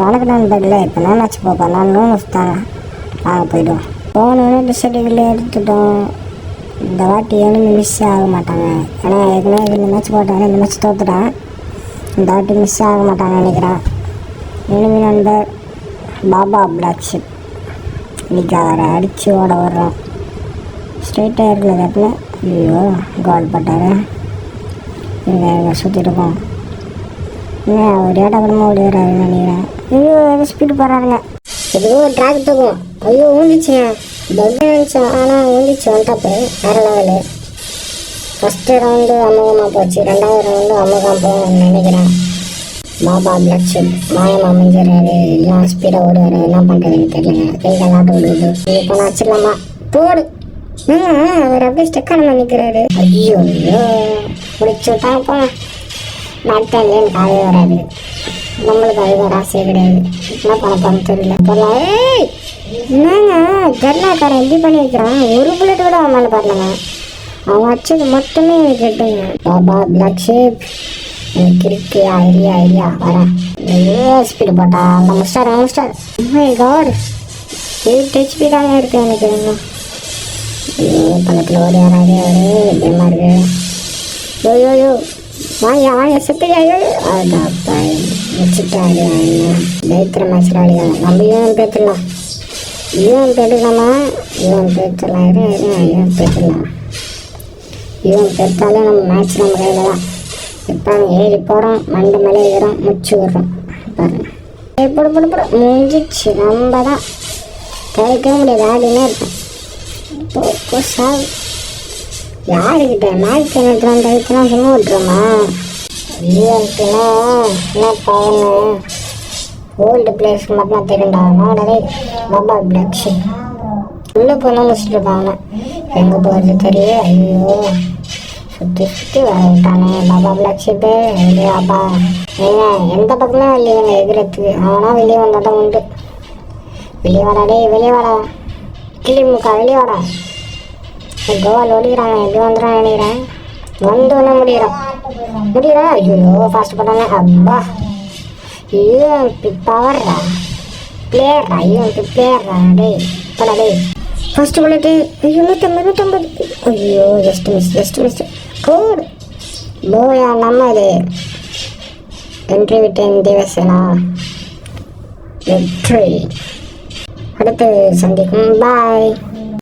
வணக்கம் நண்பர்களே இப்போ நான் ஆச்சு பார்ப்போம் நான் நூறு தான் வாங்க போயிடுவோம் போனோடனே டிஸ்ட்ரிக்டில் எடுத்துட்டோம். இந்த வாட்டி எனிமி மிஸ் ஆக மாட்டாங்க. ஏன்னா ஏற்கனவே இந்த மேட்ச் போட்டாங்க இந்த மேட்ச் தோத்துட்டேன். இந்த வாட்டி மிஸ் ஆக மாட்டாங்க நினைக்கிறேன். எனிமி நண்பர் பாபா பிளாக் ஷிப் இன்னைக்கு அவரை அடித்து ஓட வர்றோம் ஸ்ட்ரெயிட்டாக இருக்கிற இடத்துல ஐயோ கோல் பட்டார். இங்கே சுற்றிட்டு சுற்றிருக்கோம் ஏன் ஒரு இடப்படமா ஓடிடுறாரு நினைக்கிறேன். ஐயோ எது ஸ்பீடு போகிறாருங்க எதுவோ ட்ராக் தூக்கும் ஐயோ ஊந்துச்சு. பக் நினச்சேன் ஆனால் ஊந்துச்சு வந்துட்டப்பு. வேற லெவலு ஃபஸ்ட்டு ரவுண்டு அமுகமாக போச்சு. ரெண்டாவது ரவுண்டு அமுகம் போகணும்னு நினைக்கிறேன். பாபா பிளட் ஷிப் மாயம் அமைஞ்சிடறாரு எல்லாம் ஸ்பீடாக ஓடுவார்? என்ன பண்ணுறதுன்னு தெரியல. கை காலாட்டு விடுது இப்போ நான் வச்சிடலாமா? போடு. அவர் அப்படியே ஸ்டெக்கான நிற்கிறாரு ஐயோ ஐயோ. முடிச்சு விட்டாங்க போங்க. நாட்டாலேயும் காவே வராது. நம்மளுக்கு அது வர ஆசையே கிடையாது என்ன பண்ண போறோம் தெரியல. போடலாம் ஏய்! என்னங்க? ஜர்னாக்காரன் எப்படி பண்ணி வைக்கிறான் ஒரு புல்லட் கூட அவன் மேலே பாருங்க அவன் வச்சது மட்டுமே எனக்கு கேட்டுங்க. பாபா பிளாக் ஷேப் எனக்கு இருக்கு. Idea idea. வரேன். ஸ்பீடு போட்டா அந்த முஸ்டார் முஸ்டார் மை காட் எயிட் ஹெச்பி தாங்க இருக்கு எனக்கு இன்னும். ஐயோ பக்கத்தில் ஓடி வராதே ஒரு பயமா இருக்கு. ஐயோ ஐயோ வாங்க வாங்க செத்துறியா ஐயோ அதாப்பா வச்சுட்டாங்க ஜெயித்திர மேட்ச் நம்ம யூஎன் பேத்துடலாம் யூஎன் பேத்துக்கலாமா யூஎன் பேத்துடலாம் இரு யூஎன் பேத்துடலாம் யூஎன் பேத்தாலே நம்ம மேட்ச் நம்ம கையில் தான் இப்போ ஏறி போகிறோம் மண்டு மேலே ஏறுறோம் முச்சு விடுறோம் பாருங்க ஏய், போடு போடு போடு முடிஞ்சிச்சு நம்ம தான் கிடைக்கவே முடியாது ஆடினே இருக்கும் இப்போ யாருக்கிட்ட மேட்ச் எனக்கு டைத்தெல்லாம் சும்மா விட்டுருமா என்ன பவனு ஓல்டு பிளேஸ்க்கு மட்டும் தெரியும்டா நோடவே பாபா பிளாக் உள்ளே போனால் முடிச்சுட்டு இருப்பாங்க எங்கே போகிறது தெரியல ஐயோ. சுற்றி சுற்றி வரட்டானே பாபா பிளாக் ஷிப்பு இல்லையாப்பா ஏங்க எந்த பக்கமே இல்லைங்க எதிரத்துக்கு. அவனா வெளியே வந்தால் தான் உண்டு. வெளியே வாடா டேய் வெளியே வாடா. கிளி முக்கா வெளியே வாடா. கோவால் ஓடிக்கிறாங்க எப்படி வந்துடும் நினைக்கிறேன். வந்தோடனே ஒன்று முடியிறான் முடியிறா ஐயோ ஃபாஸ்ட் பண்ணாங்க அப்பா யூஎம்பி பவர்ரா பிளேயர்ரா யூஎம்பி பிளேயர்ரா டேய் படா டேய். ஃபர்ஸ்ட் புல்லட்டு ஐயோ நூற்றம்பது நூற்றம்பது ஐயோ ஜஸ்ட் மிஸ் ஜஸ்ட் மிஸ் கோடு போயா நம்ம இது. என்ட்ரி விட்டேன் தேவசேனா. வெற்றி அடுத்து சந்திக்கும். பாய்